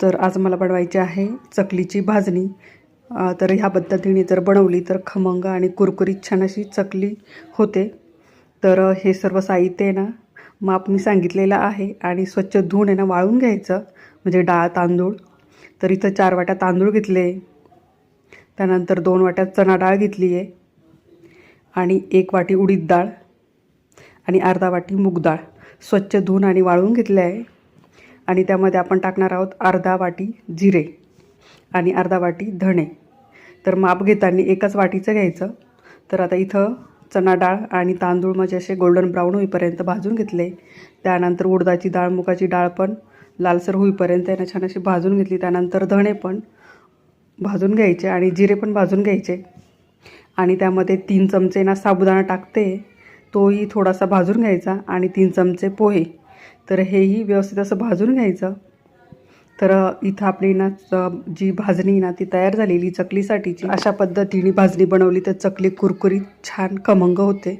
तर आज मला बनवायची आहे चकलीची भाजणी. तर ह्या पद्धतीने जर बनवली तर खमंग आणि कुरकुरीत छान अशी चकली होते. तर हे सर्व साहित्य आहे ना माप मी सांगितलेलं आहे आणि स्वच्छ धुवून आहे ना वाळून घ्यायचं म्हणजे डाळ तांदूळ. तर इथं चार वाट्या तांदूळ घेतले त्यानंतर दोन वाट्या चणा डाळ घेतली आहे. आणि एक वाटी उडीद डाळ आणि अर्धा वाटी मूग डाळ. स्वच्छ धुवून आणि वाळवून घेतले आहे. आणि त्यामध्ये आपण टाकणार आहोत अर्धा वाटी जिरे आणि अर्धा वाटी धणे. तर माप घेताना एकाच वाटीचं घ्यायचं. तर आता इथं चणा डाळ आणि तांदूळ म्हणजे असे गोल्डन ब्राऊन होईपर्यंत भाजून घेतले. त्यानंतर उडदाची डाळ मुगाची डाळ पण लालसर होईपर्यंत यानं छान अशी भाजून घेतली. त्यानंतर धणे पण भाजून घ्यायचे आणि जिरे पण भाजून घ्यायचे. आणि त्यामध्ये तीन चमचे ना साबुदाणा टाकते. तोही थोडासा भाजून घ्यायचा आणि तीन चमचे पोहे. तर हेही व्यवस्थित असं भाजून घ्यायचं. तर इथं आपली ना जी भाजणी ना ती तयार झालेली चकलीसाठीची. अशा पद्धतीने भाजणी बनवली तर चकली कुरकुरीत छान खमंग होते.